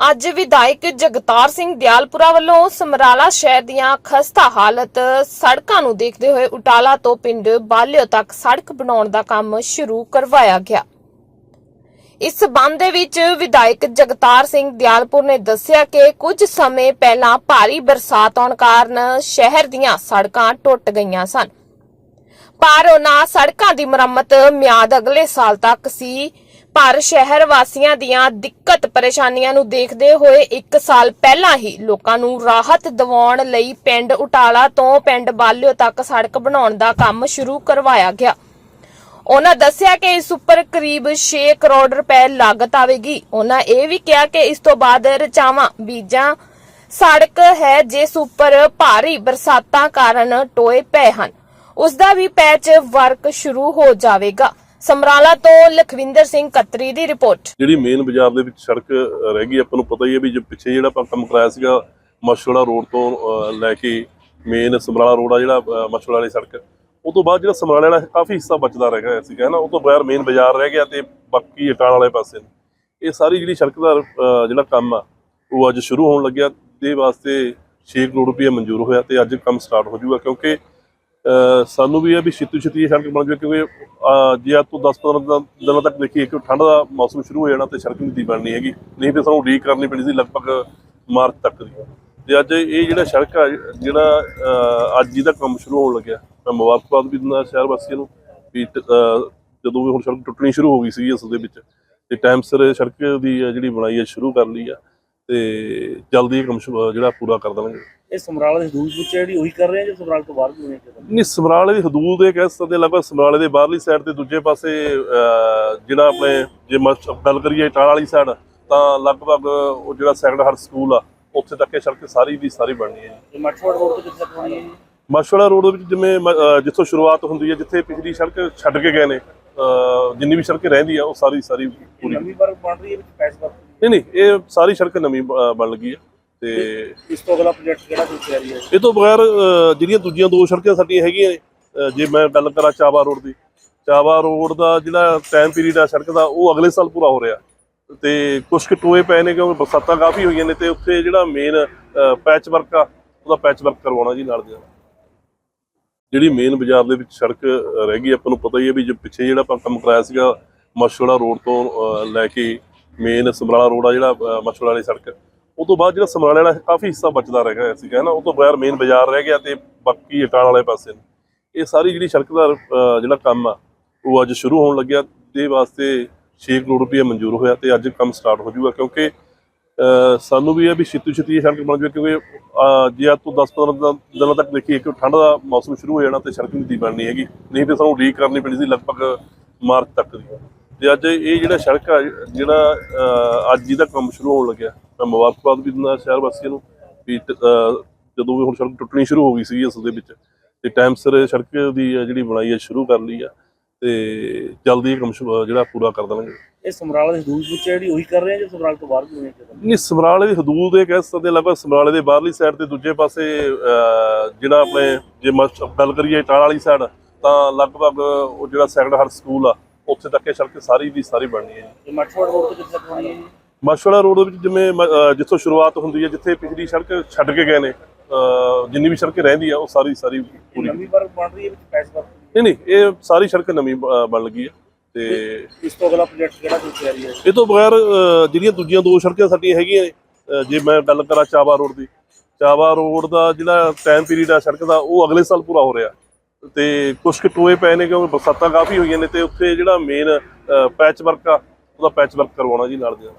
ਅੱਜ ਵਿਧਾਇਕ ਜਗਤਾਰ ਸਿੰਘ ਦਿਆਲਪੁਰਾ ਵੱਲੋਂ ਸਮਰਾਲਾ ਸ਼ਹਿਰ ਦੀਆਂ ਖਸਤਾ ਹਾਲਤ ਸੜਕਾਂ ਨੂੰ ਦੇਖਦੇ ਹੋਏ ਉਟਾਲਾ ਤੋਂ ਪਿੰਡ ਬਾਲਿਓ ਤੱਕ ਸੜਕ ਬਣਾਉਣ ਦਾ ਕੰਮ ਸ਼ੁਰੂ ਕਰਵਾਇਆ ਗਿਆ। ਇਸ ਸਬੰਧ ਦੇ ਵਿੱਚ ਵਿਧਾਇਕ ਜਗਤਾਰ ਸਿੰਘ ਦਿਆਲਪੁਰ ਨੇ ਦੱਸਿਆ ਕਿ ਕੁਝ ਸਮੇਂ ਪਹਿਲਾਂ ਭਾਰੀ ਬਰਸਾਤ ਆਉਣ ਕਾਰਨ ਸ਼ਹਿਰ ਦੀਆਂ ਸੜਕਾਂ ਟੁੱਟ ਗਈਆਂ ਸਨ। ਪਰ ਉਹਨਾਂ ਸੜਕਾਂ ਦੀ ਮੁਰੰਮਤ ਮਿਆਦ ਅਗਲੇ ਸਾਲ ਤੱਕ ਸੀ। ਪਰ ਸ਼ਹਿਰ ਵਾਸੀਆਂ ਦੀਆਂ ਦਿੱਕਤ ਪਰੇਸ਼ਾਨੀਆਂ ਨੂੰ ਦੇਖਦੇ ਹੋਏ 1 ਸਾਲ ਪਹਿਲਾਂ ਹੀ ਲੋਕਾਂ ਨੂੰ ਰਾਹਤ ਦਿਵਾਉਣ ਲਈ ਪਿੰਡ ਉਟਾਲਾ ਤੋਂ ਪਿੰਡ ਬਾਲਿਓ ਤੱਕ ਸੜਕ ਬਣਾਉਣ ਦਾ ਕੰਮ ਸ਼ੁਰੂ ਕਰਵਾਇਆ ਗਿਆ। ਉਹਨਾਂ ਦੱਸਿਆ ਕਿ ਇਸ ਉੱਪਰ ਕਰੀਬ 6 ਕਰੋੜ ਰੁਪਏ ਲਾਗਤ ਆਵੇਗੀ। ਉਹਨਾਂ ਇਹ ਵੀ ਕਿਹਾ ਕਿ ਇਸ ਤੋਂ ਬਾਅਦ ਰਚਾਵਾਂ, ਬੀਜਾਂ, ਸੜਕ ਹੈ ਜਿਸ ਉੱਪਰ ਭਾਰੀ ਬਰਸਾਤਾਂ ਕਾਰਨ ਟੋਏ ਪਏ ਹਨ। ਉਸ ਦਾ ਵੀ ਪੈਚ ਵਰਕ ਸ਼ੁਰੂ ਹੋ ਜਾਵੇਗਾ। ਸਮਰਾਲਾ ਤੋਂ ਲਖਵਿੰਦਰ ਸਿੰਘ ਕਤਰੀ ਦੀ ਰਿਪੋਰਟ। ਜਿਹੜੀ ਮੇਨ ਬਾਜ਼ਾਰ ਦੇ ਵਿੱਚ ਸੜਕ ਰਹਿ ਗਈ ਆਪਾਂ ਨੂੰ ਪਤਾ ਹੀ ਹੈ ਵੀ ਜੋ ਪਿੱਛੇ ਜਿਹੜਾ ਆਪਾਂ ਕੰਮ ਕਰਾਇਆ ਸੀਗਾ ਮਸ਼ਵੜਾ ਰੋਡ ਤੋਂ ਲੈ ਕੇ ਮੇਨ ਸਮਰਾਲਾ ਰੋਡ ਆ ਜਿਹੜਾ ਅ, ਵਾਲੀ ਸੜਕ ਉਹ ਤੋਂ ਬਾਅਦ ਜਿਹੜਾ ਸਮਰਾਲੇ ਵਾਲਾ ਕਾਫੀ ਹਿੱਸਾ ਬਚਦਾ ਰਹਿ ਗਿਆ ਸੀਗਾ ਨਾ ਉਹ ਤੋਂ ਬਗੈਰ ਮੇਨ ਬਾਜ਼ਾਰ ਰਹਿ ਗਿਆ ਤੇ ਬਾਕੀ ਅਟਾਲ ਵਾਲੇ ਪਾਸੇ ਨੇ। ਇਹ ਸਾਰੀ ਜਿਹੜੀ ਸੜਕ ਦਾ ਜਿਹੜਾ ਕੰਮ ਆ ਉਹ ਅੱਜ ਸ਼ੁਰੂ ਹੋਣ ਲੱਗਿਆ ਦੇ ਵਾਸਤੇ 6 ਕਰੋੜ ਰੁਪਏ ਮਨਜ਼ੂਰ ਹੋਇਆ ਤੇ ਅੱਜ ਕੰਮ ਸਟਾਰਟ ਹੋ ਜਾਊਗਾ ਕਿਉਂਕਿ ਸਾਨੂੰ ਵੀ ਇਹ ਵੀ ਛੇਤੀ ਛੇਤੀ ਇਹ ਸੜਕ ਬਣ ਜਾਵੇ ਕਿਉਂਕਿ ਜੇ ਅੱਜ ਤੋਂ 10-15 ਦਿਨਾਂ ਤੱਕ ਦੇਖੀਏ ਕਿ ਠੰਡ ਦਾ ਮੌਸਮ ਸ਼ੁਰੂ ਹੋ ਜਾਣਾ ਤੇ ਸੜਕ ਨਹੀਂ ਦੀ ਬਣਨੀ ਹੈਗੀ। ਨਹੀਂ ਤੇ ਸਾਨੂੰ ਉਡੀਕ ਕਰਨੀ ਪੈਣੀ ਸੀ ਲਗਭਗ ਮਾਰਚ ਤੱਕ ਦੀ। ਤੇ ਅੱਜ ਇਹ ਜਿਹੜਾ ਸੜਕ ਆ ਜਿਹੜਾ ਅ, ਅੱਜ ਇਹਦਾ ਕੰਮ ਸ਼ੁਰੂ ਹੋਣ ਲੱਗਿਆ। ਮੈਂ ਮੁਬਾਰਕਬਾਦ ਵੀ ਦਿੰਦਾ ਸ਼ਹਿਰ ਵਾਸੀਆਂ ਨੂੰ ਵੀ ਟ- ਜਦੋਂ ਵੀ ਹੁਣ ਸੜਕ ਟੁੱਟਣੀ ਸ਼ੁਰੂ ਹੋ ਗਈ ਸੀ ਇਸ ਦੇ ਵਿੱਚ ਤੇ ਟਾਈਮ ਸਿਰ ਸੜਕ ਦੀ ਆ ਜਿਹੜੀ ਬਣਾਈ ਹੈ ਸ਼ੁਰੂ ਕਰ ਲਈ ਆ। ਤੇ ਜਲਦੀ ਇਹ ਕੰਮ ਜਿਹੜਾ ਪੂਰਾ ਕਰ ਦੇਵਾਂਗੇ ਇਹ ਸਮਰਾਲਾ ਦੀ ਹਦੂਦ ਵਿੱਚ ਜਿਹੜੀ ਉਹੀ ਕਰ ਰਹੇ ਆ ਜੋ ਸਮਰਾਲਾ ਤੋਂ ਬਾਹਰ ਵੀ ਹੋਣੇ ਚਾਹੀਦੇ ਨਹੀਂ ਸਮਰਾਲੇ ਦੀ ਹਦੂਦ ਇਹ ਕਹਿ ਸਕਦੇ ਲਗਭਗ ਸਮਰਾਲੇ ਦੇ ਬਾਹਰਲੀ ਸਾਈਡ ਤੇ ਦੂਜੇ ਪਾਸੇ ਜਿਹੜਾ ਆਪਣੇ ਜੇ ਗੱਲ ਕਰੀਏ ਟਾਲ ਵਾਲੀ ਸਾਈਡ ਤਾਂ ਲਗਭਗ ਉਹ ਜਿਹੜਾ ਸੈਕੰਡ ਹਾਰਟ ਸਕੂਲ ਆ ਉੱਥੇ ਤੱਕ ਇਹ ਸੜਕ ਸਾਰੀ ਦੀ ਸਾਰੀ ਬਣਨੀ ਹੈ। ਜੀ ਇਹ ਮਠਵਾੜ ਰੋਡ ਤੋਂ ਕਿੱਥੇ ਤੱਕ ਹੋਣੀ ਹੈ ਜੀ? ਮਸ਼ਵੜਾ ਰੋਡ ਦੇ ਵਿੱਚ ਜਿਵੇਂ ਜਿੱਥੋਂ ਸ਼ੁਰੂਆਤ ਹੁੰਦੀ ਹੈ ਜਿੱਥੇ ਪਿਛਲੀ ਸੜਕ ਛੱਡ ਕੇ ਗਏ ਨੇ ਜਿੰਨੀ ਵੀ ਸੜਕ ਰਹਿੰਦੀ ਆ ਉਹ ਸਾਰੀ ਸਾਰੀ ਪੂਰੀ। ਨਵੀਂ ਬਣ ਰਹੀ ਹੈ ਵਿੱਚ ਪੈਸ ਨਹੀਂ ਨਹੀਂ ਇਹ ਸਾਰੀ ਸੜਕ ਨਵੀਂ ਬ- ਬਣ ਲੱਗੀ ਆ ਤੇ ਇਸ ਤੋਂ ਅਗਲਾ ਪ੍ਰੋਜੈਕਟ ਕਿਹੜਾ ਕੋਈ ਤਿਆਰੀ ਹੈ? ਇਹ ਤੋਂ ਬਗੈਰ ਅ, ਜਿਹੜੀਆਂ ਦੂਜੀਆਂ ਦੋ ਸੜਕਾਂ ਸਾਡੀਆਂ ਹੈਗੀਆਂ ਨੇ ਅ, ਜੇ ਮੈਂ ਗੱਲ ਕਰਾਂ ਚਾਵਾ ਰੋਡ ਦੀ ਚਾਵਾ ਰੋਡ ਦਾ ਜਿਹੜਾ ਟਾਈਮ ਪੀਰੀਅਡ ਆ ਸੜਕ ਦਾ ਉਹ ਅਗਲੇ ਸਾਲ ਪੂਰਾ ਹੋ ਰਿਹਾ। ਤੇ ਕੁਝ ਕੁ ਟੋਏ ਪਏ ਨੇ ਕਿਉਂਕਿ ਬਰਸਾਤਾਂ ਕਾਫੀ ਹੋਈਆਂ ਨੇ ਤੇ ਉੱਥੇ ਜਿਹੜਾ ਮੇਨ ਪੈਚ ਵਰਕ ਆ ਉਹਦਾ ਪੈਚ ਵਰਕ ਕਰਵਾਉਣਾ ਜੀ ਨਾਲ ਦੇ ਨਾਲ। ਜਿਹੜੀ ਮੇਨ ਬਾਜ਼ਾਰ ਦੇ ਵਿੱਚ ਸੜਕ ਅ, ਰਹਿ ਗਈ ਆਪਾਂ ਨੂੰ ਪਤਾ ਹੀ ਹੈ ਵੀ ਜੋ ਪਿੱਛੇ ਜਿਹੜਾ ਆਪਾਂ ਕੰਮ ਕਰਾਇਆ ਸੀਗਾ ਮਸ਼ਵੜਾ ਰੋਡ ਤੋਂ ਅ, ਲੈ ਕੇ ਮੇਨ ਸਮਰਾਲਾ ਰੋਡ ਆ ਜਿਹੜਾ ਅ, ਵਾਲੀ ਸੜਕ। ਉਹ ਤੋਂ ਬਾਅਦ ਜਿਹੜਾ ਸਮਰਾਲੇ ਵਾਲਾ ਕਾਫੀ ਹਿੱਸਾ ਬਚਦਾ ਰਹਿ ਗਿਆ ਸੀਗਾ ਨਾ ਉਹ ਤੋਂ ਬਗੈਰ ਮੇਨ ਬਾਜ਼ਾਰ ਰਹਿ ਗਿਆ ਤੇ ਬਾਕੀ ਅਟਾਲ ਵਾਲੇ ਪਾਸੇ ਨੇ। ਇਹ ਸਾਰੀ ਜਿਹੜੀ ਸੜਕ ਦਾ ਜਿਹੜਾ ਕੰਮ ਆ ਉਹ ਅੱਜ ਸ਼ੁਰੂ ਹੋਣ ਲੱਗਿਆ। ਦੇ ਵਾਸਤੇ 6 ਕਰੋੜ ਰੁਪਏ ਮਨਜ਼ੂਰ ਹੋਇਆ ਤੇ ਅੱਜ ਕੰਮ ਸਟਾਰਟ ਹੋ ਜਾਊਗਾ ਕਿਉਂਕਿ ਸਾਨੂੰ ਵੀ ਇਹ ਵੀ ਛੇਤੀ ਛੇਤੀ ਇਹ ਸੜਕ ਬਣ ਜਾਵੇ ਕਿਉਂਕਿ ਜੇ ਅੱਜ ਤੋਂ 10-15 ਦਿਨਾਂ ਤੱਕ ਦੇਖੀਏ ਕਿ ਠੰਡ ਦਾ ਮੌਸਮ ਸ਼ੁਰੂ ਹੋ ਜਾਣਾ ਤੇ ਸੜਕ ਨਹੀਂ ਦੀ ਬਣਨੀ ਹੈਗੀ। ਨਹੀਂ ਤੇ ਸਾਨੂੰ ਉਡੀਕ ਕਰਨੀ ਪੈਣੀ ਸੀ ਲਗਭਗ ਮਾਰਚ ਤੱਕ ਦੀ। ਤੇ ਅੱਜ ਇਹ ਜਿਹੜਾ ਸੜਕ ਆ ਜਿਹੜਾ ਅੱਜ ਇਹਦਾ ਕੰਮ ਸ਼ੁਰੂ ਹੋਣ ਲੱਗਿਆ ਮੈਂ ਮੁਬਾਰਕਬਾਦ ਵੀ ਦਿੰਦਾ ਸ਼ਹਿਰ ਵਾਸੀਆਂ ਨੂੰ ਵੀ ਜਦੋਂ ਵੀ ਹੁਣ ਸੜਕ ਟੁੱਟਣੀ ਸ਼ੁਰੂ ਹੋ ਗਈ ਸੀ ਇਸ ਦੇ ਵਿੱਚ ਤੇ ਟਾਈਮ ਸਿਰ ਸੜਕ ਦੀ ਜਿਹੜੀ ਬਣਾਈ ਹੈ ਸ਼ੁਰੂ ਕਰ ਲਈ ਆ ਤੇ ਜਲਦੀ ਕੰਮ ਜਿਹੜਾ ਪੂਰਾ ਕਰ ਦੇਵਾਂਗੇ ਇਹ ਸਮਰਾਲਾ ਦੀ ਹਦੂਦ ਵਿੱਚ ਜਿਹੜੀ ਉਹੀ ਕਰ ਰਹੇ ਆ ਜੋ ਸਮਰਾਲਾ ਤੋਂ ਬਾਹਰ ਵੀ ਹੋਣੇ ਚਾਹੀਦੇ ਨਹੀਂ ਸਮਰਾਲੇ ਦੀ ਹਦੂਦ ਇਹ ਕਹਿ ਸਕਦੇ ਲਗਭਗ ਸਮਰਾਲੇ ਦੇ ਬਾਹਰਲੀ ਸਾਈਡ ਤੇ ਦੂਜੇ ਪਾਸੇ ਜਿਹੜਾ ਆਪਣੇ ਜੇ ਗੱਲ ਕਰੀਏ ਟਾਲ ਵਾਲੀ ਸਾਈਡ ਤਾਂ ਲਗਭਗ ਉਹ ਜਿਹੜਾ ਸੈਕੰਡ ਹਾਰਟ ਸਕੂਲ ਆ ਉੱਥੇ ਤੱਕ ਇਹ ਸੜਕ ਸਾਰੀ ਦੀ ਸਾਰੀ ਬਣਨੀ ਹੈ ਇਹ ਰੋਡ ਤੋਂ ਕਿੱਥੇ ਤੱਕ ਹੋਣੀ ਹੈ ਜੀ? ਮਸ਼ਵੜਾ ਰੋਡ ਦੇ ਵਿੱਚ ਜਿਵੇਂ ਮ- ਅਹ, ਜਿੱਥੋਂ ਸ਼ੁਰੂਆਤ ਹੁੰਦੀ ਹੈ ਜਿੱਥੇ ਪਿਛਲੀ ਸੜਕ ਛੱਡ ਕੇ ਗਏ ਨੇ ਅਹ, ਜਿੰਨੀ ਵੀ ਸੜਕ ਰਹਿੰਦੀ ਆ ਉਹ ਸਾਰੀ ਸਾਰੀ ਇਹ ਪੂਰੀ। ਨਵੀਂ ਵਰਗ ਬਣ ਰਹੀ ਹੈ ਵਿੱਚ ਪੈਸ ਵਰਕ ਨਹੀਂ ਨਹੀਂ ਇਹ ਸਾਰੀ ਸੜਕ ਨਵੀਂ ਬਣ ਲੱਗੀ ਆ ਤੇ ਇਸ ਤੋਂ ਅਗਲਾ ਪ੍ਰੋਜੈਕਟ ਕਿਹੜਾ ਕੋਈ ਤਿਆਰੀ ਹੈ? ਇਹ ਤੋਂ ਬਗੈਰ ਜਿਹੜੀਆਂ ਦੂਜੀਆਂ ਦੋ ਸੜਕਾਂ ਸਾਡੀਆਂ ਹੈਗੀਆਂ ਨੇ ਜੇ ਮੈਂ ਗੱਲ ਕਰਾਂ ਚਾਵਾ ਰੋਡ ਦੀ ਚਾਵਾ ਰੋਡ ਦਾ ਜਿਹੜਾ ਟਾਈਮ ਪੀਰੀਅਡ ਆ ਸੜਕ ਦਾ ਉਹ ਅਗਲੇ ਸਾਲ ਪੂਰਾ ਹੋ ਰਿਹਾ। ਤੇ ਕੁਝ ਕੁ ਟੋਏ ਪਏ ਨੇ ਕਿਉਂਕਿ ਬਰਸਾਤਾਂ ਕਾਫੀ ਹੋਈਆਂ ਨੇ ਤੇ ਉੱਥੇ ਜਿਹੜਾ ਮੇਨ ਪੈਚ ਵਰਕ ਆ, ਉਹਦਾ ਪੈਚ ਵਰਕ ਕਰਵਾਉਣਾ ਜੀ ਨਾਲ ਦੇ ਨਾਲ।